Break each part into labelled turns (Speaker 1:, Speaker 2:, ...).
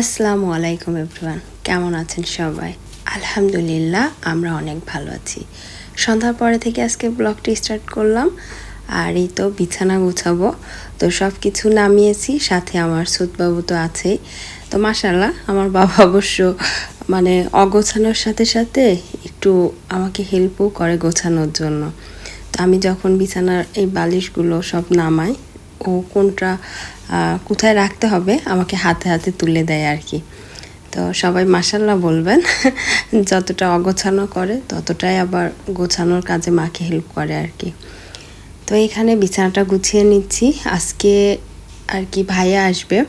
Speaker 1: আসসালামু আলাইকুম এভরিওয়ান, কেমন আছেন সবাই? আলহামদুলিল্লাহ, আমরা অনেক ভালো আছি। সন্ধ্যার পরে থেকে আজকে ব্লগটি স্টার্ট করলাম, আর এই তো বিছানা গুছাবো। তো সব কিছু নামিয়েছি, সাথে আমার সুতবাবু তো আছেই। তো মাসাল্লাহ আমার বাবা অবশ্য মানে অগোছানোর সাথে সাথে একটু আমাকে হেল্পও করে গোছানোর জন্য। তো আমি যখন বিছানার এই বালিশগুলো সব নামাই ও কোনটা কোথায় রাখতে হবে আমাকে হাতে হাতে তুলে দেয় আর কি। তো সবাই মাসাল্লাহ বলবেন, যতটা অগোছানো করে ততটাই আবার গোছানোর কাজে মাকে হেল্প করে আর কি। তো এখানে বিছানাটা গুছিয়ে নিচ্ছি। আজকে আর কি ভাইয়া আসবে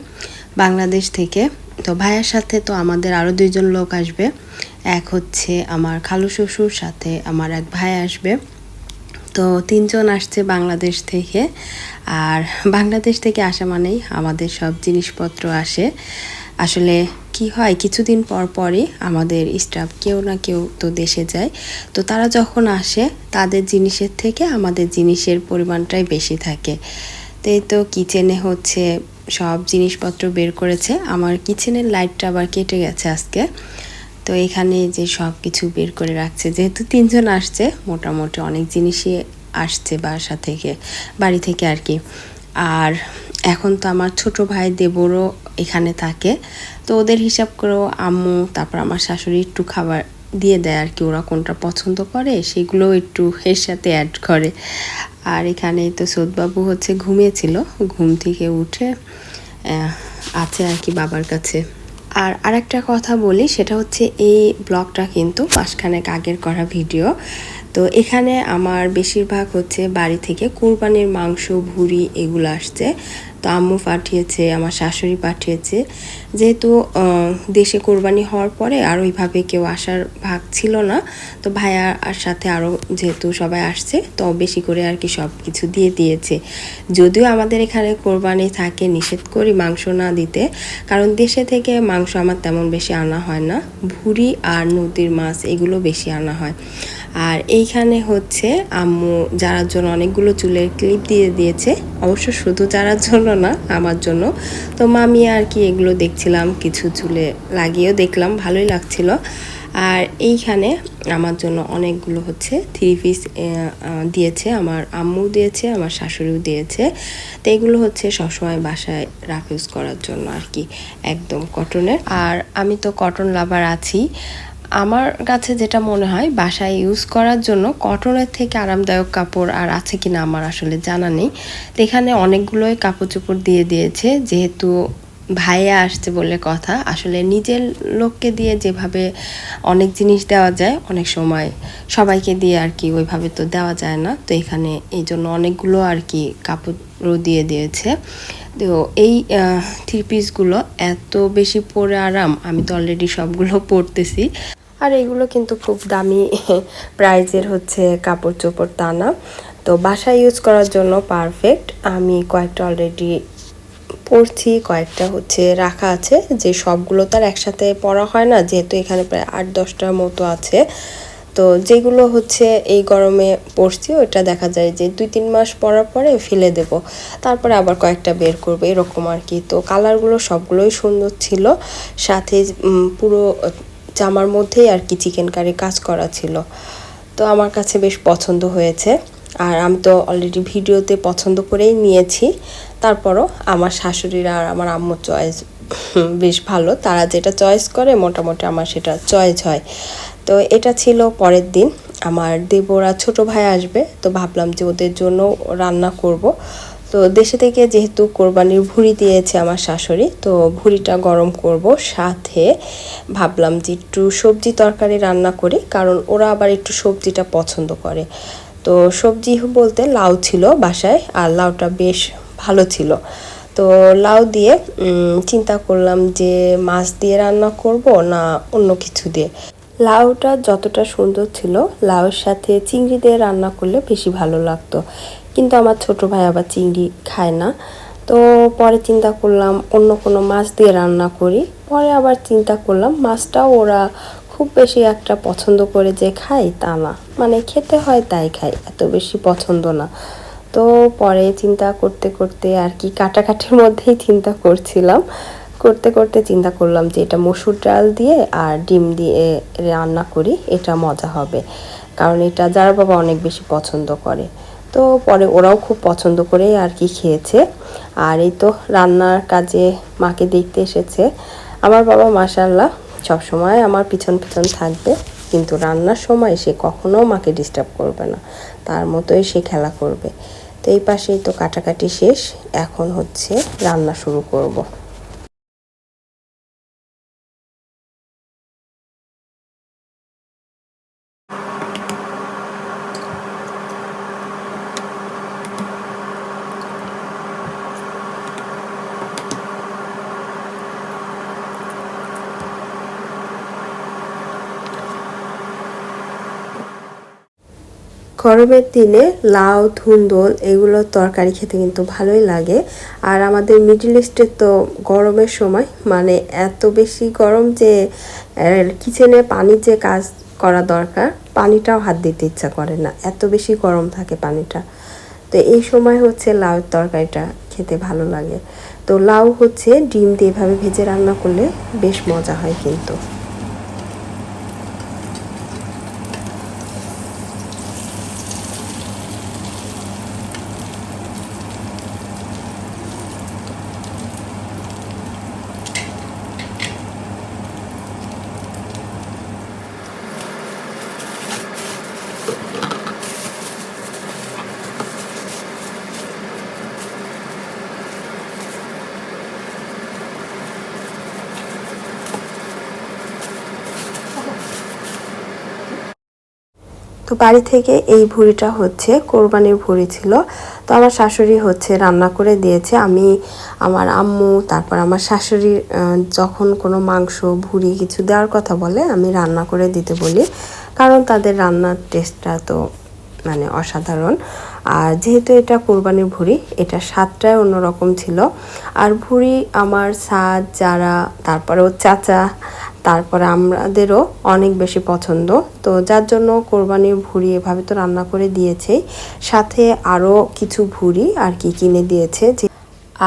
Speaker 1: বাংলাদেশ থেকে। তো ভাইয়ার সাথে তো আমাদের আরও দুইজন লোক আসবে। এক হচ্ছে আমার খালু শ্বশুর, সাথে আমার এক ভাই আসবে। তো তিনজন আসছে বাংলাদেশ থেকে। আর বাংলাদেশ থেকে আসা মানেই আমাদের সব জিনিসপত্র আসে। আসলে কি হয়, কিছুদিন পর পরই আমাদের স্টাফ কেউ না কেউ তো দেশে যায়। তো তারা যখন আসে, তাদের জিনিসের থেকে আমাদের জিনিসের পরিমাণটাই বেশি থাকে। তো এই তো কিচেনে হচ্ছে সব জিনিসপত্র বের করেছে। আমার কিচেনের লাইটটা আবার কেটে গেছে আজকে। তো এখানে যে সব কিছু বের করে রাখছে, যেহেতু তিনজন আসছে, মোটামুটি অনেক জিনিসই আসছে বাসা থেকে, বাড়ি থেকে আর কি। আর এখন তো আমার ছোট ভাই দেবরও এখানে থাকে, তো ওদের হিসাব করেও আম্মু, তারপর আমার শাশুড়ি একটু খাবার দিয়ে দেয় আর কি, ওরা কোনটা পছন্দ করে সেগুলো একটু এর সাথে অ্যাড করে। আর এখানে তো সৌদবাবু হচ্ছে ঘুমিয়েছিল, ঘুম থেকে উঠে আছে আর কি বাবার কাছে। আর আরেকটা কথা বলি সেটা হচ্ছে এই ব্লগটা কিন্তু মাসখানেক আগের করা ভিডিও। তো এখানে আমার বেশিরভাগ হচ্ছে বাড়ি থেকে কোরবানির মাংস, ভুড়ি এগুলো আসছে। তো আম্মু পাঠিয়েছে, আমার শাশুড়ি পাঠিয়েছে। যেহেতু দেশে কোরবানি হওয়ার পরে আর ওইভাবে কেউ আসার ভাগ ছিল না। তো ভাইয়ার আর সাথে আরও যেহেতু সবাই আসছে, তো বেশি করে আর কি সব কিছু দিয়ে দিয়েছে। যদিও আমাদের এখানে কোরবানি থাকে নিষেধ করি মাংস না দিতে, কারণ দেশে থেকে মাংস আমার তেমন বেশি আনা হয় না। ভুড়ি আর নদীর মাছ এগুলো বেশি আনা হয়। আর এইখানে হচ্ছে আম্মু যারার জন্য অনেকগুলো চুলের ক্লিপ দিয়ে দিয়েছে। অবশ্য শুধু যারার জন্য না, আমার জন্য। তো মামি আর কি এগুলো দেখছিলাম, কিছু চুলে লাগিয়েও দেখলাম, ভালোই লাগছিল। আর এইখানে আমার জন্য অনেকগুলো হচ্ছে থ্রি পিস দিয়েছে, আমার আম্মু দিয়েছে, আমার শাশুড়িও দিয়েছে। তো এগুলো হচ্ছে সবসময় বাসায় রাফ ইউজ করার জন্য আর কি, একদম কটনের আর আমি তো কটন লাভার আছি আমার কাছে যেটা মনে হয়, বাসায় ইউজ করার জন্য কটনের থেকে আরামদায়ক কাপড় আর আছে কিনা আমার আসলে জানা নেই। তো এখানে অনেকগুলোই কাপড় চোপড় দিয়ে দিয়েছে, যেহেতু ভাইয়া আসছে বলে কথা, আসলে নিজের লোককে দিয়ে যেভাবে অনেক জিনিস দেওয়া যায়, অনেক সময় সবাইকে দিয়ে আর কি ওইভাবে তো দেওয়া যায় না। তো এখানে এই জন্য অনেকগুলো আর কি কাপড়ও দিয়ে দিয়েছে। তো এই থ্রি পিসগুলো এত বেশি পরে আরাম, আমি তো অলরেডি সবগুলো পরতেছি। আর এগুলো কিন্তু খুব দামি প্রাইজের হচ্ছে কাপড় চোপড় তা না। তো বাসায় ইউজ করার জন্য পারফেক্ট আমি কয়েকটা অলরেডি পরছি, কয়েকটা হচ্ছে রাখা আছে, যে সবগুলো তার একসাথে পরা হয় না, যেহেতু এখানে প্রায় আট দশটার মতো আছে। তো যেগুলো হচ্ছে এই গরমে পরছি, ওইটা দেখা যায় যে দুই, তিন মাস পরার পরে ফেলে দেব। তারপরে আবার কয়েকটা বের করবে, এরকম আর কি। তো কালারগুলো সবগুলোই সুন্দর ছিল। সাথে পুরো জামার মধ্যেই আর কি চিকেন কারি কাজ করা ছিল। তো আমার কাছে বেশ পছন্দ হয়েছে। আর আমি তো অলরেডি ভিডিওতে পছন্দ করেই নিয়েছি। তারপরও আমার শাশুড়িরা আর আমার আম্মুর চয়েস বেশ ভালো। তারা যেটা চয়েস করে, মোটামুটি আমার সেটা চয়েস হয়। তো এটা ছিল পরের দিন। আমার দেবরা ছোট ভাই আসবে। তো ভাবলাম যে ওদের জন্য রান্না করব। তো দেশে থেকে যেহেতু কোরবানির ভুড়ি দিয়েছে আমার শাশুড়ি, তো ভুড়িটা গরম করব। সাথে ভাবলাম যে একটু সবজি তরকারি রান্না করি, কারণ ওরা আবার একটু সবজিটা পছন্দ করে। তো সবজি বলতে লাউ ছিল বাসায়, আর লাউটা বেশ ভালো ছিল। তো লাউ দিয়ে চিন্তা করলাম যে মাছ দিয়ে রান্না করব না অন্য কিছু দিয়ে। লাউটা যতটা সুন্দর ছিল লাউর সাথে চিংড়ি দিয়ে রান্না করলে বেশি ভালো লাগতো। কিন্তু আমার ছোট ভাই আবার চিংড়ি খায় না। তো পরে চিন্তা করলাম অন্য কোনো মাছ দিয়ে রান্না করি। পরে আবার চিন্তা করলাম মাছটাও ওরা খুব বেশি একটা পছন্দ করে যে খায় তা না। মানে খেতে হয় তাই খাই এত বেশি পছন্দ না। তো পরে চিন্তা করতে করতে আর কি কাটাকাটির মধ্যেই চিন্তা করছিলাম। করতে করতে চিন্তা করলাম যে এটা মসুর ডাল দিয়ে আর ডিম দিয়ে রান্না করি, এটা মজা হবে। কারণ এটা যারা বাবা অনেক বেশি পছন্দ করে। তো পরে ওরাও খুব পছন্দ করেই আর কি খেয়েছে। আর এই তো রান্নার কাজে মাকে দেখতে এসেছে। আমার বাবা মাসাল্লাহ সবসময় আমার পিছন পিছন থাকবে, কিন্তু রান্নার সময় সে কখনো মাকে ডিস্টার্ব করবে না। তার মতোই সে খেলা করবে। তো এই পাশেই তো কাটাকাটি শেষ, এখন হচ্ছে রান্না শুরু করব। গরমের দিনে লাউ, ধুন্দল এগুলোর তরকারি খেতে কিন্তু ভালোই লাগে। আর আমাদের মিডিল ইস্টে তো গরমের সময় মানে এত বেশি গরম যে কিচেনে পানির যে কাজ করা দরকার, পানিটাও হাত দিতে ইচ্ছা করে না। এত বেশি গরম থাকে পানিটা। তো এই সময় হচ্ছে লাউয়ের তরকারিটা খেতে ভালো লাগে। তো লাউ হচ্ছে ডিম দিয়ে এভাবে ভেজে রান্না করলে বেশ মজা হয় কিন্তু। তো বাড়ি থেকে এই ভুড়িটা হচ্ছে, কোরবানির ভুড়ি ছিল। তো আমার শাশুড়ি হচ্ছে রান্না করে দিয়েছে। আমি, আমার আম্মু, তারপর আমার শাশুড়ি যখন কোনো মাংস, ভুড়ি কিছু দেওয়ার কথা বলে, আমি রান্না করে দিতে বলি। কারণ তাদের রান্নার টেস্টটা তো মানে অসাধারণ। আর যেহেতু এটা কোরবানির ভুড়ি, এটা স্বাদটাই অন্যরকম ছিল। আর ভুড়ি আমার স্বাদ, যারা, তারপরেও চাচা তারপরে আমাদেরও অনেক বেশি পছন্দ। তো যার জন্য কোরবানির ভুড়ি এভাবে তো রান্না করে দিয়েছেই সাথে আরও কিছু ভুড়ি আর কি কিনে দিয়েছে যে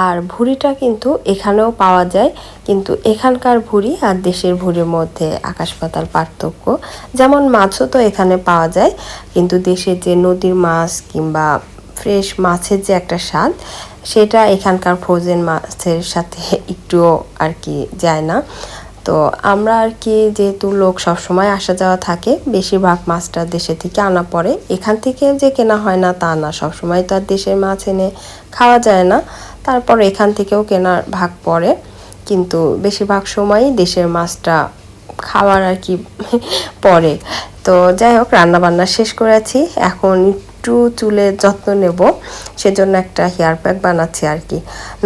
Speaker 1: আর ভুড়িটা কিন্তু এখানেও পাওয়া যায়। কিন্তু এখানকার ভুড়ি আর দেশের ভুড়ির মধ্যে আকাশ পাতাল পার্থক্য। যেমন মাছও তো এখানে পাওয়া যায়। কিন্তু দেশের যে নদীর মাছ কিংবা ফ্রেশ মাছের যে একটা স্বাদ, সেটা এখানকার ফ্রোজেন মাছের সাথে একটুও আর কি যায় না। তো আমরা আর কি যেহেতু লোক সবসময় আসা যাওয়া থাকে, বেশিরভাগ মাছটা দেশে থেকে আনা পড়ে। এখান থেকে যে কেনা হয় না তা না, সবসময় তো আর দেশের মাছ এনে খাওয়া যায় না। তারপর এখান থেকেও কেনার ভাগ পড়ে। কিন্তু বেশিরভাগ সময়ই দেশের মাছটা খাওয়ার আর কি পরে তো যাই হোক, রান্নাবান্না শেষ করেছি। এখন একটু চুলের যত্ন নেব। সেজন্য একটা হেয়ার প্যাক বানাচ্ছি আর কি।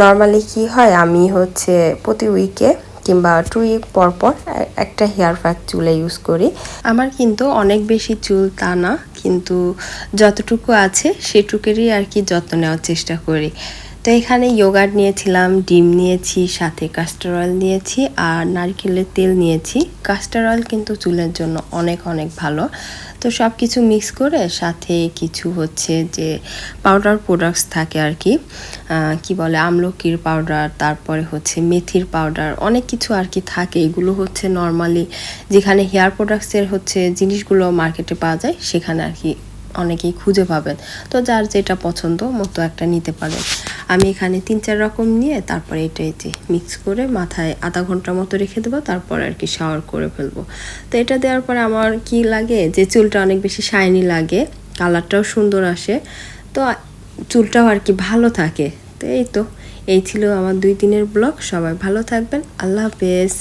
Speaker 1: নর্মালি কি হয়, আমি হচ্ছে প্রতি উইকে কিংবা টু উইক পর পর একটা হেয়ার প্যাক চুলে ইউজ করি। আমার কিন্তু অনেক বেশি চুল তা না, কিন্তু যতটুকু আছে সেটুকেরই আর কি যত্ন নেওয়ার চেষ্টা করি। তো এখানে ইয়োগার্ট নিয়েছিলাম, ডিম নিয়েছি, সাথে কাস্টার অয়েল নিয়েছি, আর নারকেলের তেল নিয়েছি। কাস্টার অয়েল কিন্তু চুলের জন্য অনেক অনেক ভালো। তো সব কিছু মিক্স করে সাথে কিছু হচ্ছে যে পাউডার প্রোডাক্টস থাকে আর কি কি বলে আমলকির পাউডার তারপরে হচ্ছে মেথির পাউডার অনেক কিছু আর কি থাকে। এগুলো হচ্ছে নর্মালি যেখানে হেয়ার প্রোডাক্টসের হচ্ছে জিনিসগুলো মার্কেটে পাওয়া যায়, সেখানে আর কি অনেকেই খুঁজে পাবেন। তো যার যেটা পছন্দ মতো একটা নিতে পারেন। আমি এখানে তিন, চার রকম নিয়ে তারপরে এটা যে মিক্স করে মাথায় আধা ঘণ্টা মতো রেখে দেবো, তারপর আর কি শাওয়ার করে ফেলব। তো এটা দেওয়ার পরে আমার কি লাগে? যে চুলটা অনেক বেশি শাইনি লাগে কালারটাও সুন্দর আসে, তো চুলটাও আর কি ভালো থাকে। তো এই তো, এই ছিল আমার দুই দিনের ব্লগ সবাই ভালো থাকবেন, আল্লাহ হাফেজ।